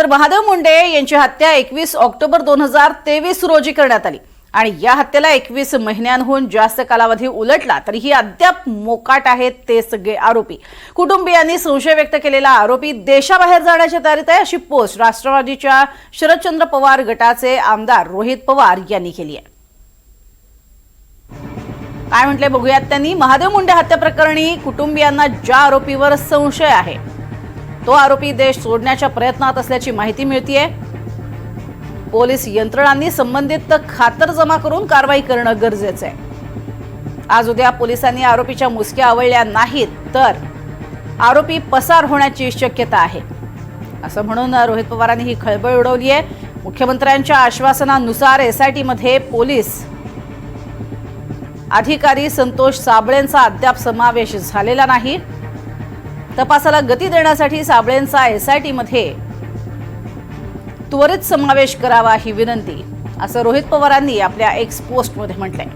तर महादेव मुंडे यांची हत्या एकवीस ऑक्टोबर दोन हजार तेवीस रोजी करण्यात आली. आणि या हत्येला एकवीस महिन्यांहून जास्त कालावधी उलटला तरीही अद्याप मोकाट आहेत ते सगळे आरोपी. कुटुंबियांनी संशय व्यक्त केलेला आरोपी देशाबाहेर जाण्याच्या तयारीत आहे अशी पोस्ट राष्ट्रवादीच्या शरदचंद्र पवार गटाचे आमदार रोहित पवार यांनी केली आहे. काय म्हटले बघूयात त्यांनी महादेव मुंडे हत्या प्रकरणी कुटुंबियांना ज्या आरोपीवर संशय आहे तो आरोपी देश सोडण्याच्या प्रयत्नात असल्याची माहिती मिळतीये. पोलीस यंत्रणांनी संबंधित खातरजमा करून कारवाई करणं गरजेचं आहे. आज उद्या पोलिसांनी आरोपीच्या मुसक्या आवळल्या नाहीत तर आरोपी पसार होण्याची शक्यता आहे. असं म्हणून रोहित पवारांनी ही खळबळ उडवली आहे. मुख्यमंत्र्यांच्या आश्वासनानुसार एसआयटीमध्ये पोलीस अधिकारी संतोष साबळेंचा अद्याप समावेश झालेला नाही. तपासाला गती देण्यासाठी साबळेंचा एसआयटीमध्ये त्वरित समावेश करावा ही विनंती असं रोहित पवारांनी आपल्या एक्स पोस्टमध्ये म्हटलंय.